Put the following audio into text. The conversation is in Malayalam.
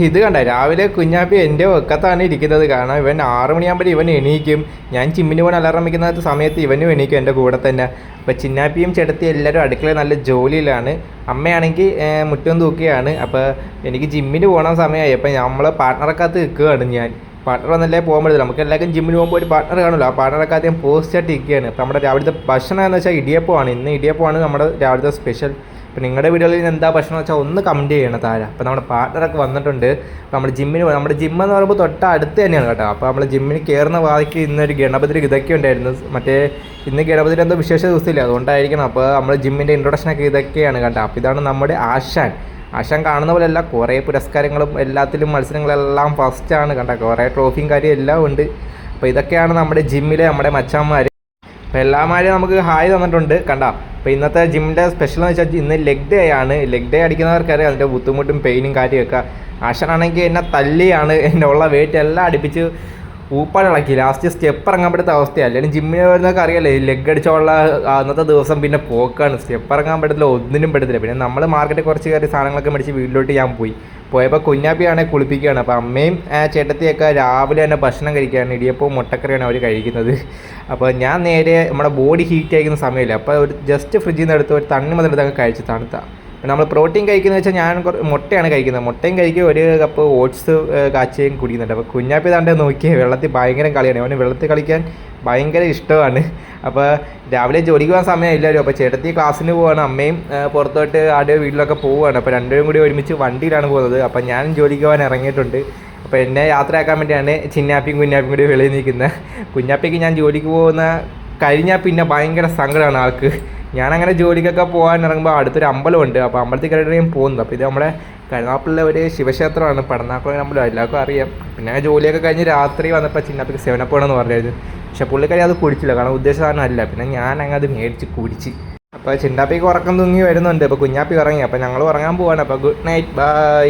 ഇത് കണ്ട രാവിലെ കുഞ്ഞാപ്പി എന്റെ ഒക്കത്താണ് ഇരിക്കുന്നത്. കാരണം ഇവൻ ആറ് മണിയാകുമ്പോൾ ഇവൻ എണീക്കും. ഞാൻ ചിമ്മിന് പോകാൻ അലാറം വയ്ക്കുന്ന സമയത്ത് ഇവനും എണീക്കും എന്റെ കൂടെ തന്നെ. അപ്പോൾ ചിന്നാപ്പിയും ചേട്ടത്തി എല്ലാവരും അടുക്കളയിൽ നല്ല ജോലിയിലാണ്. അമ്മയാണെങ്കിൽ മുറ്റം തൂക്കുകയാണ് അപ്പോൾ എനിക്ക് ജിമ്മിന് പോകണ സമയമായി. അപ്പോൾ നമ്മൾ പാർട്ട്ണറക്കകത്ത് നിൽക്കുകയാണ് ഞാൻ. പാർട്ട്ണർ വന്നല്ലേ പോകാൻ പറ്റില്ല നമുക്ക് എല്ലാവർക്കും ജിമ്മിന് പോകുമ്പോൾ ഒരു പാർട്ണർ കാണുമല്ലോ. ആ പാർട്ട്ണറൊക്കെ ആദ്യം പോസ്റ്റായിട്ട് ഇരിക്കുകയാണ്. അപ്പോൾ നമ്മുടെ രാവിലത്തെ ഭക്ഷണം എന്ന് വെച്ചാൽ ഇടിയപ്പമാണ്. ഇന്ന് ഇടിയപ്പമാണ് നമ്മുടെ രാവിലത്തെ സ്പെഷ്യൽ അപ്പോൾ നിങ്ങളുടെ വീടുകളിൽ എന്താ ഭക്ഷണം വെച്ചാൽ ഒന്ന് കമന്റ് ചെയ്യണം താഴെ അപ്പോൾ നമ്മുടെ പാർട്ട്ണറൊക്കെ വന്നിട്ടുണ്ട്. നമ്മുടെ ജിമ്മിന് നമ്മുടെ ജിം എന്ന് പറയുമ്പോൾ തൊട്ട് അടുത്ത് തന്നെയാണ് കേട്ടോ. അപ്പോൾ നമ്മൾ ജിമ്മിന് കയറുന്ന വാതിക്ക് ഇന്നൊരു ഗണപതി ഇതൊക്കെ ഉണ്ടായിരുന്നു. മറ്റേ ഇന്ന് ഗണപതിരി എന്തോ വിശേഷ ദിവസമില്ല. അതുകൊണ്ടായിരിക്കണം. അപ്പോൾ നമ്മൾ ജിമ്മിന്റെ ഇൻട്രൊഡക്ഷനൊക്കെ ഇതൊക്കെയാണ് കേട്ടോ. അപ്പോൾ ഇതാണ് നമ്മുടെ ആശാൻ. ആശാൻ കാണുന്ന പോലെയല്ല കുറേ പുരസ്കാരങ്ങളും എല്ലാത്തിലും മത്സരങ്ങളെല്ലാം ഫസ്റ്റാണ് കണ്ട കുറേ ട്രോഫിയും കാര്യം എല്ലാം ഉണ്ട്. അപ്പോൾ ഇതൊക്കെയാണ് നമ്മുടെ ജിമ്മിലെ നമ്മുടെ മച്ചാന്മാർ അപ്പോൾ എല്ലാമാരും നമുക്ക് ഹായ് തന്നിട്ടുണ്ട്. കണ്ട അപ്പോൾ ഇന്നത്തെ ജിമ്മിന്റെ സ്പെഷ്യൽ എന്ന് വെച്ചാൽ ഇന്ന് ലെഗ് ഡേ ആണ്. ലെഗ് ഡേ അടിക്കുന്നവർക്കറിയാം അതിന്റെ ബുദ്ധിമുട്ടും പെയിനും കാര്യമൊക്കെ. ആശാനാണെങ്കിൽ എന്നെ തല്ലിയാണ് എന്റെ ഉള്ള വെയിറ്റ് എല്ലാം അടുപ്പിച്ച് ഊപ്പാടിളക്കി. ലാസ്റ്റ് സ്റ്റെപ്പ് ഇറങ്ങാൻ പറ്റാത്ത അവസ്ഥയാണ് അല്ലെങ്കിൽ ജിമ്മിന് വരുന്നതൊക്കെ അറിയാലേ. ലെഗ് അടിച്ചുള്ള അന്നത്തെ ദിവസം പിന്നെ പോക്കാണ്. സ്റ്റെപ്പ് ഇറങ്ങാൻ പറ്റത്തില്ല ഒന്നിനും പറ്റത്തില്ല. പിന്നെ നമ്മൾ മാർക്കറ്റിൽ കുറച്ച് കയറി സാധനങ്ങളൊക്കെ മേടിച്ച് വീട്ടിലോട്ട് ഞാൻ പോയി. പോയപ്പോൾ കുഞ്ഞാപ്പിയാണെങ്കിൽ കുളിപ്പിക്കുകയാണ്. അപ്പോൾ അമ്മയും ചേട്ടത്തിയൊക്കെ രാവിലെ തന്നെ ഭക്ഷണം കഴിക്കുകയാണ്. ഇടിയപ്പവും മുട്ടക്കറിയാണ് അവർ കഴിക്കുന്നത്. അപ്പോൾ ഞാൻ നേരെ നമ്മുടെ ബോഡി ഹീറ്റ് ആയിരിക്കുന്ന സമയമില്ല. അപ്പോൾ ഒരു ജസ്റ്റ് ഫ്രിഡ്ജിൽ നിന്ന് എടുത്ത് ഒരു തണ്ണി മുതൽ എടുത്തൊക്കെ കഴിച്ച് തണുത്ത. നമ്മൾ പ്രോട്ടീൻ കഴിക്കുന്നത് വെച്ചാൽ ഞാൻ മുട്ടയാണ് കഴിക്കുന്നത്. മുട്ടയും കഴിക്കുക ഒരു കപ്പ് ഓട്സ് കാച്ചയും കുടിക്കുന്നുണ്ട്. അപ്പോൾ കുഞ്ഞാപ്പി താണ്ടെ നോക്കിയേ വെള്ളത്തിൽ ഭയങ്കര കളിയാണ്. അവന് വെള്ളത്തിൽ കളിക്കാൻ ഭയങ്കര ഇഷ്ടമാണ്. അപ്പോൾ രാവിലെ ജോലിക്ക് പോകാൻ സമയമില്ലല്ലോ. അപ്പോൾ ചേട്ടത്തി ക്ലാസ്സിന് പോവാണ് അമ്മയും പുറത്തോട്ട് ആടെ വീട്ടിലൊക്കെ പോവുകയാണ് അപ്പോൾ രണ്ടുപേരും കൂടി ഒരുമിച്ച് വണ്ടിയിലാണ് പോകുന്നത്. അപ്പോൾ ഞാൻ ജോലിക്ക് പോകാൻ ഇറങ്ങിയിട്ടുണ്ട്. അപ്പോൾ എന്നെ യാത്രയാക്കാൻ വേണ്ടിയാണ് ചിന്നാപ്പിയും കുഞ്ഞാപ്പിയും കൂടി വെളിയിൽ നിൽക്കുന്നത് കുഞ്ഞാപ്പിക്ക് ഞാൻ ജോലിക്ക് പോകുന്ന കഴിഞ്ഞാൽ പിന്നെ ഭയങ്കര സങ്കടമാണ് ആൾക്ക്. ഞാനങ്ങനെ ജോലിക്കൊക്കെ പോകാൻ ഇറങ്ങുമ്പോൾ അടുത്തൊരു അമ്പലമുണ്ട്. അപ്പോൾ അമ്പലത്തിൽ കയറിയിട്ട് ഞാൻ പോകുന്നത് അപ്പോൾ ഇത് നമ്മുടെ കരുനാപ്പിളിലെ ഒരു ശിവക്ഷേത്രമാണ്. പടനാക്കുളം അമ്പലം എല്ലാവർക്കും അറിയാം. പിന്നെ ജോലിയൊക്കെ കഴിഞ്ഞ് രാത്രി വന്നപ്പോൾ ചിന്നപ്പിക്ക് സേവന വേണമെന്ന് പറഞ്ഞായിരുന്നു. പക്ഷെ പുള്ളിക്കാരി അത് കുടിച്ചില്ല. കാരണം ഉദ്ദേശ അല്ല. പിന്നെ ഞാൻ അങ്ങ് അത് മേടിച്ച് കുടിച്ച്. അപ്പോൾ ചിന്നാപ്പിക്ക് ഉറക്കം തൂങ്ങി വരുന്നുണ്ട്. അപ്പോൾ കുഞ്ഞാപ്പി ഉറങ്ങി. അപ്പോൾ ഞങ്ങൾ ഉറങ്ങാൻ പോവാണ്. അപ്പോൾ ഗുഡ് നൈറ്റ് ബൈ